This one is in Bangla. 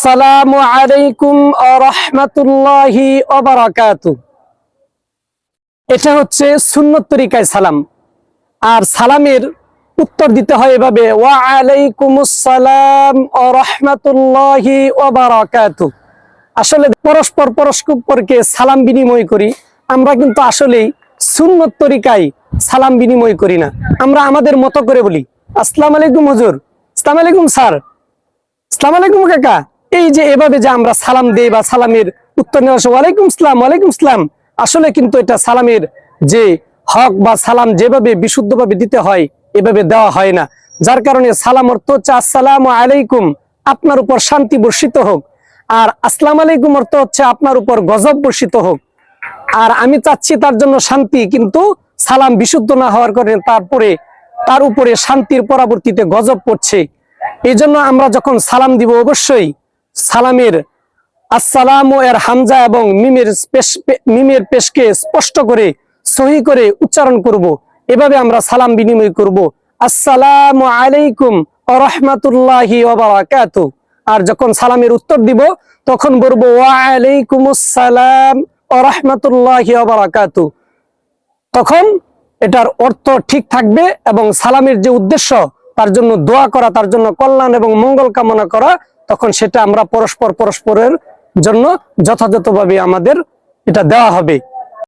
আসসালামু আলাইকুম রহমতুল্লাহি এটা হচ্ছে সুন্নত তরিকায় সালাম। আর সালামের উত্তর দিতে হয় এভাবে, ওয়া আলাইকুম আসসালাম রহমতুল্লাহি আসলে পরস্পর পরস্পরকে সালাম বিনিময় করি, আমরা কিন্তু আসলেই সুন্নত তরিকায় সালাম বিনিময় করি না। আমরা আমাদের মতো করে বলি, আসসালাম আলাইকুম হজুর। আসসালামু আলাইকুম স্যার। সালাম আলাইকুম কাকা। এই যে এভাবে যে আমরা সালাম দেই বা সালামের উত্তর নেওয়া ওয়ালাইকুম সালাম ওয়ালাইকুম সালাম। আসলে কিন্তু এটা সালামের যে হক বা সালাম যেভাবে বিশুদ্ধভাবে দিতে হয়, এভাবে দেওয়া হয় না। যার কারণে সালাম অর্থ হচ্ছে, আসসালাম আলাইকুম, আপনার উপর শান্তি বর্ষিত হোক। আর আসসালাম আলাইকুম অর্থ হচ্ছে, আপনার উপর গজব বর্ষিত হোক। আর আমি চাচ্ছি তার জন্য শান্তি, কিন্তু সালাম বিশুদ্ধ না হওয়ার কারণে তারপরে তার উপরে শান্তির পরবর্তীতে গজব পড়ছে। এই আমরা যখন সালাম দিব, অবশ্যই সালামের আসসালাম এর হামজা এবং মিমের মিমের পেশকে স্পষ্ট করে, সহি করে উচ্চারণ করব। এভাবে আমরা সালাম বিনিময় করব। আসসালামু আলাইকুম রহমতুল্লাহি ওবারাকাতু আর যখন সালামের উত্তর দিব, তখন বলব ওয়ালাইকুম আসসালাম রহমতুল্লাহি ওবারাকাতু তখন এটার অর্থ ঠিক থাকবে এবং সালামের যে উদ্দেশ্য, তার জন্য দোয়া করা, তার জন্য কল্যাণ এবং মঙ্গল কামনা করা তখন সেটা আমরা পরস্পর পরস্পরের জন্য যথাযথভাবে আমাদের এটা দেওয়া হবে।